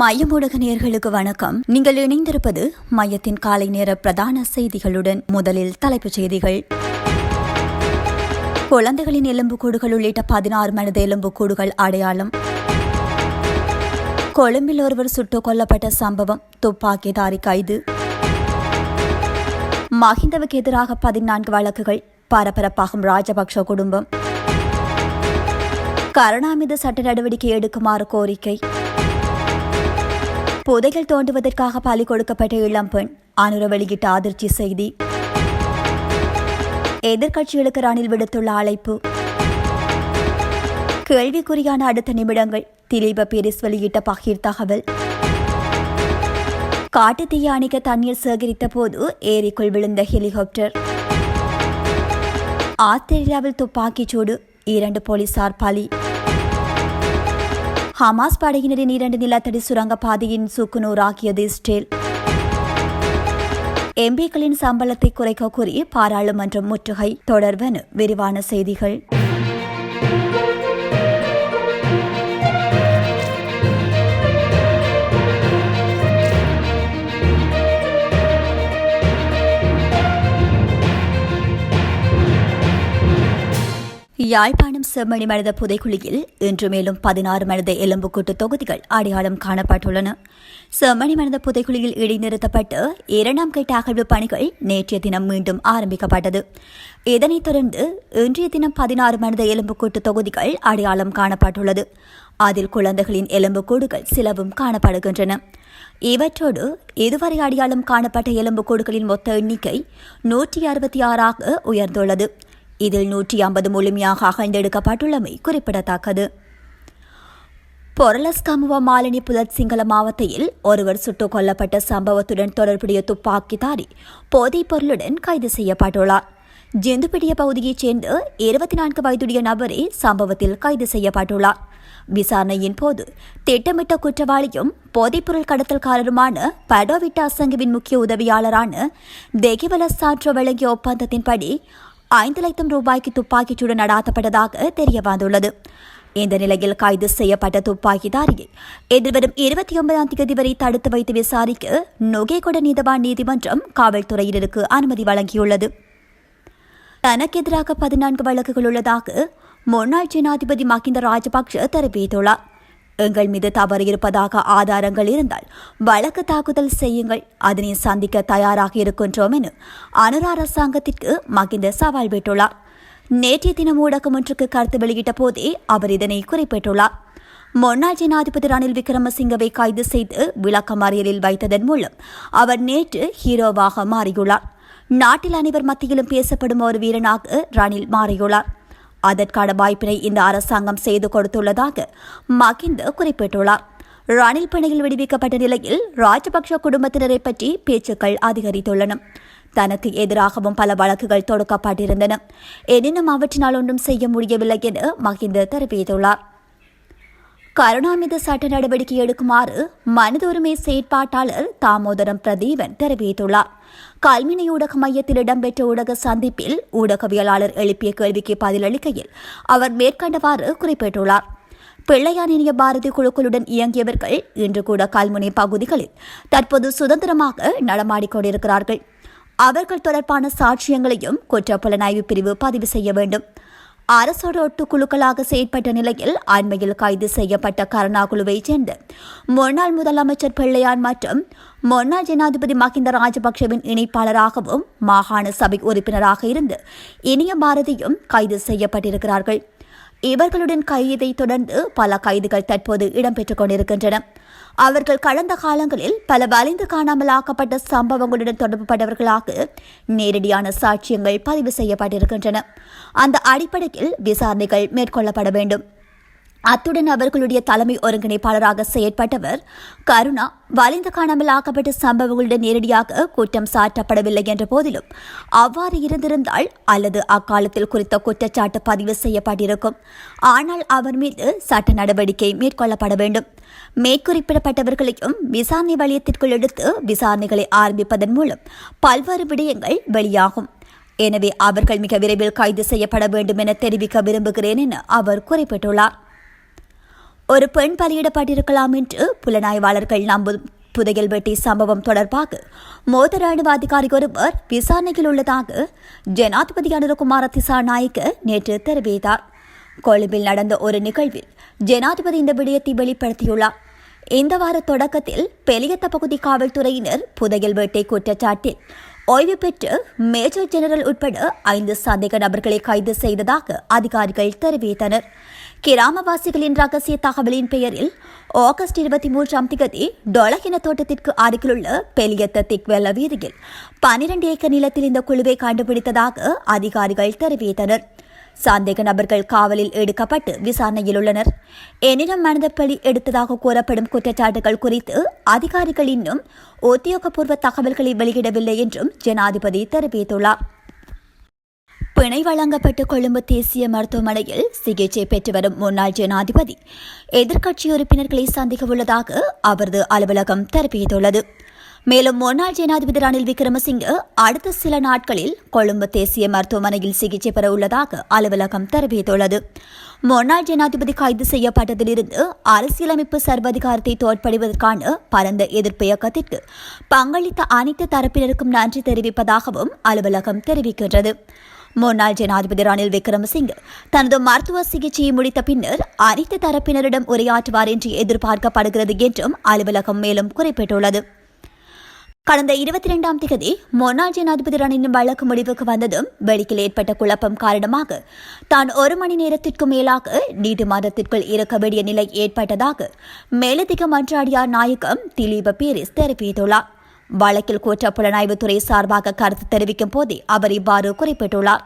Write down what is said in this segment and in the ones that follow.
மையமுடக நேர்களுக்கு வணக்கம். நீங்கள் இணைந்திருப்பது மையத்தின் காலை நேர பிரதான செய்திகளுடன் முதலில் தலைப்புச் செய்திகள். குழந்தைகளின் எலும்புக்கூடுகள் உள்ளிட்ட பதினாறு மனித எலும்புக்கூடுகள் அடையாளம். கொழும்பில் ஒருவர் சுட்டுக் கொல்லப்பட்ட சம்பவம் துப்பாக்கிதாரி கைது. மஹிந்தவுக்கு எதிராக பதினான்கு வழக்குகள் பரபரப்பாகும் ராஜபக்ஷ குடும்பம். கருணா மீது சட்ட நடவடிக்கை எடுக்குமாறு கோரிக்கை. புதைகள் தோண்டுவதற்காக பலி கொடுக்கப்பட்ட இளம்பெண் அனுர வெளியிட்ட அதிர்ச்சி செய்தி. எதிர்க்கட்சிகளுக்கு ரணில் விடுத்துள்ள அழைப்பு. கேள்விக்குறியான அடுத்த நிமிடங்கள் திலீப பீரிஸ் வெளியிட்ட பகீர் தகவல். காட்டு தீய அணைக்க தண்ணீர் சேகரித்த போது ஏரிக்குள் விழுந்த ஹெலிகாப்டர். ஆஸ்திரேலியாவில் துப்பாக்கிச் சூடு இரண்டு போலீசார் பலி. ஹமாஸ் படையினரின் இரண்டு நிலத்தடி சுரங்க பாதையின் சுக்குநூறாக்கியது இஸ்ரேல். எம்பிக்களின் சம்பளத்தை குறைக்க கோரி பாராளுமன்றம் முற்றுகை. தொடர்வன விரிவான செய்திகள். யாழ்ப்பாணம் செம்மணி மனித புதைக்குழியில் இன்று மேலும் பதினாறு மனித எலும்புக்கூட்டு தொகுதிகள் அடையாளம் காணப்பட்டுள்ளன. செம்மணி மனித புதைக்குழியில் இடைநிறுத்தப்பட்டு இரண்டாம் கட்ட அகழ்வு பணிகள் நேற்றைய தினம் மீண்டும் ஆரம்பிக்கப்பட்டது. இதனைத் தொடர்ந்து இன்றைய தினம் பதினாறு மனித எலும்புக்கூட்டு தொகுதிகள் அடையாளம் காணப்பட்டுள்ளது. அதில் குழந்தைகளின் எலும்புக்கூடுகள் சிலவும் காணப்படுகின்றன. இவற்றோடு இதுவரை அடையாளம் காணப்பட்ட எலும்புக்கூடுகளின் மொத்த எண்ணிக்கை நூற்றி அறுபத்தி ஆறாக உயர்ந்துள்ளது. இதில் நூற்றி ஐம்பது முழுமையாக அகழ்ந்தெடுக்கப்பட்டுள்ளமை குறிப்பிடத்தக்கது. பொரலஸ்கமுவ மாலினி புலத் சிங்கள மாவட்டத்தில் ஒருவர் சுட்டுக் கொல்லப்பட்ட சம்பவத்துடன் தொடர்புடைய துப்பாக்கிதாரி போதைப் பொருளுடன் கைது செய்யப்பட்டுள்ளார். ஜெந்துபிடிய பகுதியைச் சேர்ந்த இருபத்தி நான்கு வயதுடைய நபரே சம்பவத்தில் கைது செய்யப்பட்டுள்ளார். விசாரணையின் போது திட்டமிட்ட குற்றவாளியும் போதைப்பொருள் கடத்தல்காரருமான படோவிட்டா சங்கவின் முக்கிய உதவியாளரான தெகிவல சாற்று வழங்கிய ஒப்பந்தத்தின்படி ஐந்து லட்சம் ரூபாய்க்கு துப்பாக்கிச்சூடு நடாத்தப்பட்டதாக தெரிய வந்துள்ளது இந்த நிலையில் கைது செய்யப்பட்ட துப்பாக்கிதாரியை எதிர்வரும் இருபத்தி ஒன்பதாம் தேதி வரை தடுத்து வைத்து விசாரிக்க நுகேகொட நீதவான் நீதிமன்றம் காவல்துறையினருக்கு அனுமதி வழங்கியுள்ளது. தனக்கு எதிராக பதினான்கு வழக்குகள் உள்ளதாக முன்னாள் ஜனாதிபதி மஹிந்த ராஜபக்ஷ தெரிவித்துள்ளார். எங்கள் மீது தவறு இருப்பதாக ஆதாரங்கள் இருந்தால் வழக்கு தாக்குதல் செய்யுங்கள். அதனை சந்திக்க தயாராக இருக்கின்றோம் என அனுர அரசாங்கத்திற்கு மகிந்த சவால் விட்டுள்ளார். நேற்றைய தினம் ஊடகம் ஒன்றுக்கு கருத்து வெளியிட்ட போதே அவர் இதனை குறிப்பிட்டுள்ளார். முன்னாள் ஜனாதிபதி ரணில் விக்ரமசிங்கவை கைது செய்து விளக்கமறியலில் வைத்ததன் மூலம் அவர் நேற்று ஹீரோவாக மாறியுள்ளார். நாட்டில் அனைவர் மத்தியிலும் பேசப்படும் ஒரு வீரனாக ரணில் மாறியுள்ளார். அதற்கான வாய்ப்பினை இந்த அரசாங்கம் செய்து கொடுத்துள்ளதாக மகிந்த குறிப்பிட்டுள்ளார். ரணில் பிணையில் விடுவிக்கப்பட்ட நிலையில் ராஜபக்ஷ குடும்பத்தினரை பற்றி பேச்சுக்கள் அதிகரித்துள்ளன. தனக்கு எதிராகவும் பல வழக்குகள் தொடுக்கப்பட்டிருந்தன. எனினும் அவற்றினால் ஒன்றும் செய்ய முடியவில்லை என மகிந்த தெரிவித்துள்ளார். கருணா மீது சட்ட நடவடிக்கை எடுக்குமாறு மனித உரிமை செயற்பாட்டாளர் தாமோதரம் பிரதீபன் தெரிவித்துள்ளார். கல்மினை ஊடக மையத்தில் இடம்பெற்ற ஊடக சந்திப்பில் ஊடகவியலாளர் எழுப்பிய கேள்விக்கு பதிலளிக்கையில் அவர் மேற்கண்டவாறு குறிப்பிட்டுள்ளார். பிள்ளையானிய பாரதி குழுக்களுடன் இயங்கியவர்கள் இன்று கூட கல்முனை பகுதிகளில் தற்போது சுதந்திரமாக நடமாடிக்கொண்டிருக்கிறார்கள் அவர்கள் தொடர்பான சாட்சியங்களையும் குற்றப்புலனாய்வு பிரிவு பதிவு செய்ய வேண்டும். அரசோட ஒட்டுக்குழுக்களாக செயற்பட்ட நிலையில் அண்மையில் கைது செய்யப்பட்ட கருணா குழுவைச் சேர்ந்த முன்னாள் முதலமைச்சர் பிள்ளையான் மற்றும் முன்னாள் ஜனாதிபதி மஹிந்த ராஜபக்சவின் இணைப்பாளராகவும் மாகாண சபை உறுப்பினராக இருந்து இனிய பாரதியும் கைது செய்யப்பட்டிருக்கிறார்கள். இவர்களுடன் கைதை தொடர்ந்து பல கைதுகள் தற்போது இடம்பெற்றுக் கொண்டிருக்கின்றன. அவர்கள் கடந்த காலங்களில் பல வலிந்து காணாமல் ஆக்கப்பட்ட சம்பவங்களுடன் தொடர்புபட்டவர்களாக நேரடியான சாட்சியங்கள் பதிவு செய்யப்பட்டிருக்கின்றன. அந்த அடிப்படையில் விசாரணைகள் மேற்கொள்ளப்பட வேண்டும். அத்துடன் அவர்களுடைய தலைமை ஒருங்கிணைப்பாளராக செயற்பட்டவர். கருணா வலிந்து காணாமல் ஆக்கப்பட்ட சம்பவங்களுடன் நேரடியாக குற்றம் சாட்டப்படவில்லை என்ற போதிலும் அவ்வாறு இருந்திருந்தால் அல்லது அக்காலத்தில் குறித்த குற்றச்சாட்டு பதிவு செய்யப்பட்டிருக்கும். ஆனால் அவர் மீது சட்ட நடவடிக்கை மேற்கொள்ளப்பட வேண்டும். மேற்குறிப்பிடப்பட்டவர்களையும் விசாரணை வலயத்திற்குள் எடுத்து விசாரணைகளை ஆரம்பிப்பதன் மூலம் பல்வேறு விடயங்கள் வெளியாகும். எனவே அவர்கள் மிக விரைவில் கைது செய்யப்பட வேண்டும் என தெரிவிக்க விரும்புகிறேன் என அவர் குறிப்பிட்டுள்ளார். ஒரு பெண் பலியிடப்பட்டிருக்கலாம் என்று புலனாய்வாளர்கள் நம்பும். புதையல் வெட்டி சம்பவம் தொடர்பாக மோத ராணுவ அதிகாரி ஒருவர் விசாரணையில் உள்ளதாக ஜனாதிபதி அனுரகுமார திசாநாயக்க நேற்று தெரிவித்தார். கொழும்பில் நடந்த ஒரு நிகழ்வில் ஜனாதிபதி இந்த விடயத்தை வெளிப்படுத்தியுள்ளார். இந்த வார தொடக்கத்தில் பெலியத்த பகுதி காவல்துறையினர் புதையல் வேட்டை குற்றச்சாட்டில் ஓய்வு பெற்று மேஜர் ஜெனரல் உட்பட ஐந்து சந்தேக நபர்களை கைது செய்ததாக அதிகாரிகள் தெரிவித்தனர். கிராமவாசிகளின் ரகசிய தகவலின் பெயரில் ஆகஸ்ட் இருபத்தி மூன்றாம் திகதி டொலகின தோட்டத்திற்கு அருகிலுள்ள பெலியத்த திக்வெல்ல வீதியில் பனிரெண்டு ஏக்கர் நிலத்தில் இந்த குழுவை கண்டுபிடித்ததாக அதிகாரிகள் தெரிவித்தனர். சந்தேக நபர்கள் காவலில் எடுக்கப்பட்டு விசாரணையில் உள்ளனர். எனினும் மனிதப்பலி எடுத்ததாக கூறப்படும் குற்றச்சாட்டுகள் குறித்து அதிகாரிகள் இன்னும் உத்தியோகபூர்வ தகவல்களை வெளியிடவில்லை என்றும் ஜனாதிபதி தெரிவித்துள்ளார். பிணை வழங்கப்பட்டு கொழும்பு தேசிய மருத்துவமனையில் சிகிச்சை பெற்று வரும் முன்னாள் ஜனாதிபதி எதிர்க்கட்சி உறுப்பினர்களை சந்திக்க உள்ளதாக அவரது அலுவலகம் தெரிவித்துள்ளது. மேலும் முன்னாள் ஜனாதிபதி ரணில் விக்ரமசிங்க அடுத்த சில நாட்களில் கொழும்பு தேசிய மருத்துவமனையில் சிகிச்சை பெற உள்ளதாக அலுவலகம் தெரிவித்துள்ளது. முன்னாள் ஜனாதிபதி கைது செய்யப்பட்டதிலிருந்து அரசியலமைப்பு சர்வதிகாரத்தை தோற்படுவதற்கான பரந்த எதிர்ப்பு இயக்கத்திற்கு பங்களித்த அனைத்து தரப்பினருக்கும் நன்றி தெரிவிப்பதாகவும் அலுவலகம் தெரிவிக்கின்றது. முன்னாள் ஜனாதிபதி ரணில் விக்ரமசிங்கே தனது மருத்துவ சிகிச்சையை முடித்த பின்னர் அனைத்து தரப்பினரிடம் உரையாற்றுவார் என்று எதிர்பார்க்கப்படுகிறது என்றும் அலுவலகம் மேலும் குறிப்பிட்டுள்ளது. கடந்த இருபத்தி இரண்டாம் தேதி முன்னாள் ஜனாதிபதி ரணிலின் வழக்கு முடிவுக்கு வந்ததும் வெளியில் ஏற்பட்ட குழப்பம் காரணமாக தான் ஒரு மணி நேரத்திற்கு மேலாக நீதிமன்றத்திற்குள் இருக்க வேண்டிய நிலை ஏற்பட்டதாக மேலதிக மன்றாடியார் நாயகம் திலீப பீரிஸ் தெரிவித்துள்ளார். வழக்கில் குற்ற புலனாய்வுத்துறை சார்பாக கருத்து தெரிவிக்கும் போதே அவர் இவ்வாறு குறிப்பிட்டுள்ளார்.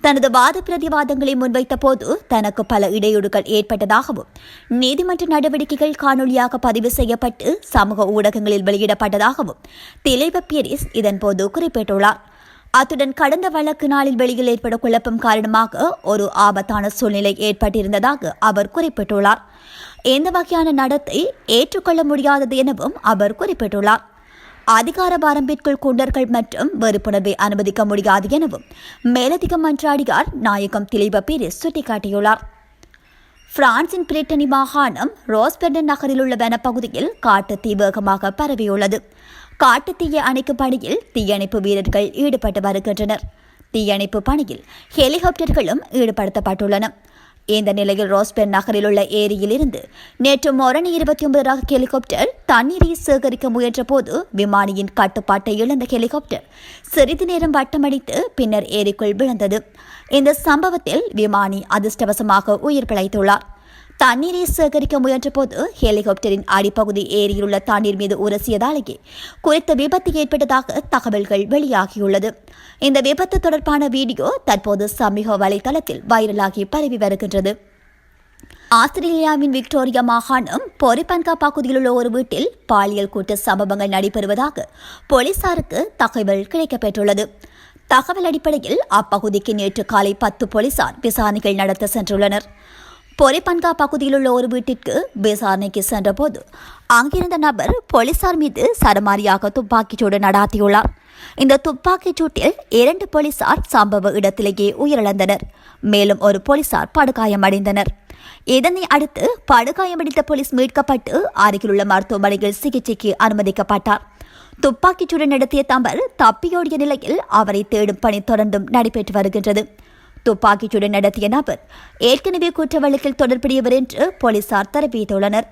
தனது வாத பிரதிவாதங்களை முன்வைத்த போது தனக்கு பல இடையூறுகள் ஏற்பட்டதாகவும் நீதிமன்ற நடவடிக்கைகள் காணொலியாக பதிவு செய்யப்பட்டு சமூக ஊடகங்களில் வெளியிடப்பட்டதாகவும் திலைவ பியரிஸ் இதன்போது குறிப்பிட்டுள்ளார். அத்துடன் கடந்த வழக்கு நாளில் வெளியில் ஏற்பட குழப்பம் காரணமாக ஒரு ஆபத்தான சூழ்நிலை ஏற்பட்டிருந்ததாக அவர் குறிப்பிட்டுள்ளார். எந்த வகையான நடத்தை ஏற்றுக்கொள்ள முடியாதது எனவும் அவர் குறிப்பிட்டுள்ளார். அதிகார வரம்பிற்குள் குண்டர்கள் மற்றும் வெறுப்புணர்வை அனுமதிக்க முடியாது எனவும் மேலதிக மன்றாடியார் நாயகம் திலீப பீரிஸ் சுட்டிக்காட்டியுள்ளார். பிரான்சின் பிரிட்டனி மாகாணம் ரோஸ்பெர்டன் நகரில் உள்ள வனப்பகுதியில் காட்டுத்தீ வேகமாக பரவியுள்ளது. காட்டுத்தீயை அணைக்கும் பணியில் தீயணைப்பு வீரர்கள் ஈடுபட்டு வருகின்றனர். தீயணைப்பு பணியில் ஹெலிகாப்டர்களும் ஈடுபடுத்தப்பட்டுள்ளன. இந்த நிலையில் ரோஸ்பென் நகரில் உள்ள ஏரியில் இருந்து நேற்று மொரணி இருபத்தி ஒன்பது ரக ஹெலிகாப்டர் தண்ணீரை சேகரிக்க முயன்ற போது விமானியின் கட்டுப்பாட்டை இழந்த ஹெலிகாப்டர் சிறிது நேரம் வட்டமடித்து பின்னர் ஏரிக்குள் விழுந்தது. இந்த சம்பவத்தில் விமானி அதிர்ஷ்டவசமாக உயிர் பிழைத்துள்ளார். தண்ணீரை சேகரிக்க முயன்றபோது ஹெலிகாப்டரின் அடிப்பகுதி ஏரியிலுள்ள தண்ணீர் மீது உரசியதாலேயே குறித்த விபத்து ஏற்பட்டதாக தகவல்கள் வெளியாகியுள்ளது. இந்த விபத்து தொடர்பான வீடியோ தற்போது சமூக வலைதளத்தில் வைரலாகி பரவி வருகின்றது. ஆஸ்திரேலியாவின் விக்டோரியா மாகாணம் பொரிபன்கா பகுதியில் உள்ள ஒரு வீட்டில் பாலியல் கூட்ட சம்பவங்கள் நடைபெறுவதாக போலீசாருக்கு தகவல் கிடைக்கப்பெற்றுள்ளது. தகவல் அடிப்படையில் அப்பகுதிக்கு நேற்று காலை பத்து போலீசார் விசாரணைகள் நடத்த சென்றுள்ளனர். பொலிபன்கா பகுதியில் உள்ள ஒரு வீட்டிற்கு விசாரணைக்கு சென்றபோது அங்கிருந்த நபர் போலீசார் மீது சரமாரியாக துப்பாக்கிச்சூடு நடாத்தியுள்ளார். இந்த துப்பாக்கிச் சூட்டில் இரண்டு போலீசார் சம்பவ இடத்திலேயே உயிரிழந்தனர். மேலும் ஒரு போலீசார் படுகாயமடைந்தனர். இதனை அடுத்து படுகாயமடைந்த போலீஸ் மீட்கப்பட்டு அருகிலுள்ள மருத்துவமனையில் சிகிச்சைக்கு அனுமதிக்கப்பட்டார். துப்பாக்கிச்சூடு நடத்திய தம்பர் தப்பியோடிய நிலையில் அவரை தேடும் பணி தொடர்ந்தும் நடைபெற்று வருகின்றது. துப்பாக்கிச்சூடு நடத்திய நபர் ஏற்கனவே குற்ற வழக்கில் தொடர்புடையவர் என்று போலீசார் தெரிவித்துள்ளனர்.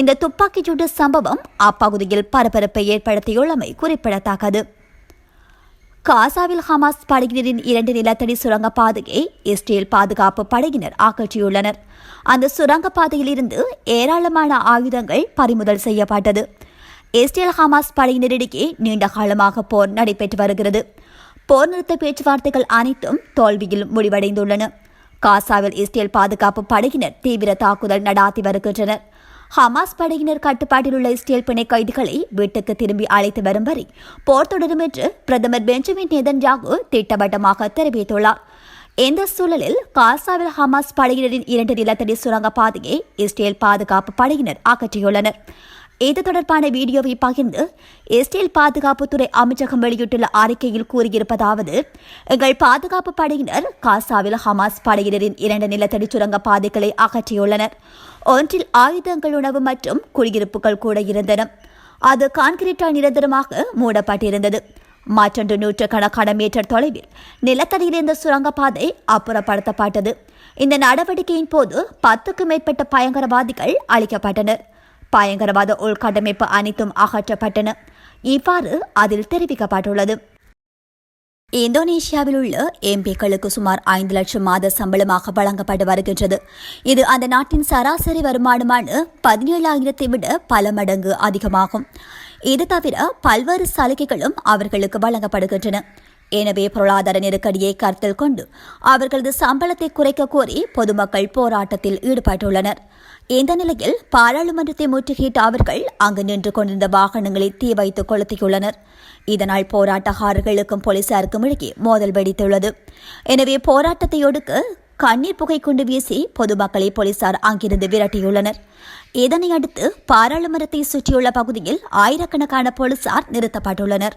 இந்த துப்பாக்கிச்சூடு சம்பவம் அப்பகுதியில் பரபரப்பை ஏற்படுத்தியுள்ளமை குறிப்பிடத்தக்கது. காசாவில் ஹமாஸ் படையினரின் இரண்டு நிலத்தடி சுரங்கப்பாதையை இஸ்ரேல் பாதுகாப்பு படையினர் அகற்றியுள்ளனர் அந்த சுரங்கப்பாதையில் இருந்து ஏராளமான ஆயுதங்கள் பறிமுதல் செய்யப்பட்டது. இஸ்ரேல் ஹமாஸ் படையினரிடையே நீண்ட காலமாக போர் நடைபெற்று வருகிறது. போர் நிறுத்த பேச்சுவார்த்தைகள் அனைத்தும் தோல்வியில் முடிவடைந்துள்ளன. காசாவில் இஸ்ரேல் பாதுகாப்பு படையினர் தீவிர தாக்குதல் நடாத்தி வருகின்றனர். ஹமாஸ் படையினர் கட்டுப்பாட்டில் உள்ள இஸ்ரேல் பிணை கைதிகளை வீட்டுக்கு திரும்பி அழைத்து வரும் வரை போர் தொடரும் என்று பிரதமர் பெஞ்சமின் நேதன்யாகு திட்டவட்டமாக தெரிவித்துள்ளார். இந்த சூழலில் காசாவில் ஹமாஸ் படையினரின் இரண்டு நிலத்தடி சுரங்க பாதையை இஸ்ரேல் பாதுகாப்பு படையினர் அகற்றியுள்ளனர். இது தொடர்பான வீடியோவை பகிர்ந்து இஸ்ரேல் பாதுகாப்புத்துறை அமைச்சகம் வெளியிட்டுள்ள அறிக்கையில் கூறியிருப்பதாவது எங்கள் பாதுகாப்பு படையினர் காசாவில் ஹமாஸ் படையினரின் இரண்டு நிலத்தடி சுரங்க பாதைகளை அகற்றியுள்ளனர். ஒன்றில் ஆயுதங்கள் உணவு மற்றும் குடியிருப்புகள் கூட இருந்தன. அது கான்கிரீட்டால் நிரந்தரமாக மூடப்பட்டிருந்தது. மற்றொன்று நூற்றுக்கணக்கான மீட்டர் தொலைவில் நிலத்தடியில் இருந்த சுரங்கப்பாதை அப்புறப்படுத்தப்பட்டது. இந்த நடவடிக்கையின் போது பத்துக்கும் மேற்பட்ட பயங்கரவாதிகள் அளிக்கப்பட்டனர் பயங்கரவாத உள்கட்டமைப்பு அனைத்தும் அகற்றப்பட்டன. இவ்வாறு அதில் தெரிவிக்கப்பட்டுள்ளது. இந்தோனேஷியாவில் உள்ள எம்பிக்களுக்கு சுமார் ஐந்து லட்சம் மாத சம்பளமாக வழங்கப்பட்டு வருகின்றது. இது அந்த நாட்டின் சராசரி வருமானமான பதினேழாயிரத்தை விட பல மடங்கு அதிகமாகும். இது தவிர பல்வேறு சலுகைகளும் அவர்களுக்கு வழங்கப்படுகின்றன. எனவே பொருளாதார நெருக்கடியை கருத்தில் கொண்டு அவர்களது சம்பளத்தை குறைக்க கோரி பொதுமக்கள் போராட்டத்தில் ஈடுபட்டுள்ளனர். இந்த நிலையில் பாராளுமன்றத்தை முற்றுகையிட்ட அவர்கள் அங்கு நின்று கொண்டிருந்த வாகனங்களை தீ வைத்து கொளுத்தியுள்ளனர். இதனால் போராட்டக்காரர்களுக்கும் போலீசாருக்கும் இடையே மோதல் வெடித்துள்ளது. எனவே போராட்டத்தை ஒடுக்க கண்ணீர் புகை கொண்டு வீசி பொதுமக்களை போலீசார் அங்கிருந்து விரட்டியுள்ளனர். இதனையடுத்து பாராளுமன்றத்தை சுற்றியுள்ள பகுதியில் ஆயிரக்கணக்கான போலீசார் நிறுத்தப்பட்டுள்ளனர்.